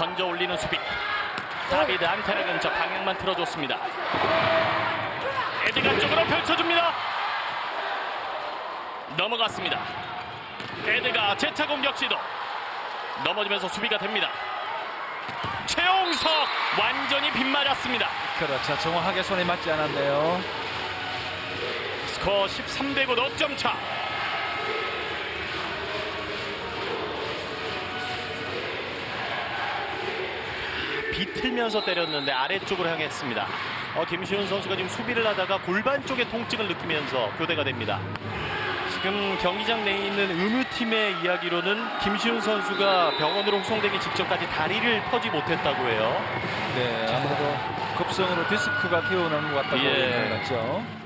건져 올리는 수비. 다비드 안테나 근처 방향만 틀어줬습니다. 에드가 쪽으로 펼쳐줍니다. 넘어갔습니다. 에드가 재차 공격 시도. 넘어지면서 수비가 됩니다. 최용석 완전히 빗맞았습니다. 그렇죠. 정확하게 손에 맞지 않았네요. 스코어 13대 9 넉점 차. 비틀면서 때렸는데 아래쪽으로 향했습니다. 어, 김시훈 선수가 지금 수비를 하다가 골반 쪽에 통증을 느끼면서 교대가 됩니다. 지금 경기장 내에 있는 의무팀의 이야기로는 김시훈 선수가 병원으로 후송되기 직전까지 다리를 펴지 못했다고 해요. 네, 아무래도 급성으로 디스크가 태어나는 것 같다고 예. 얘기가 났죠.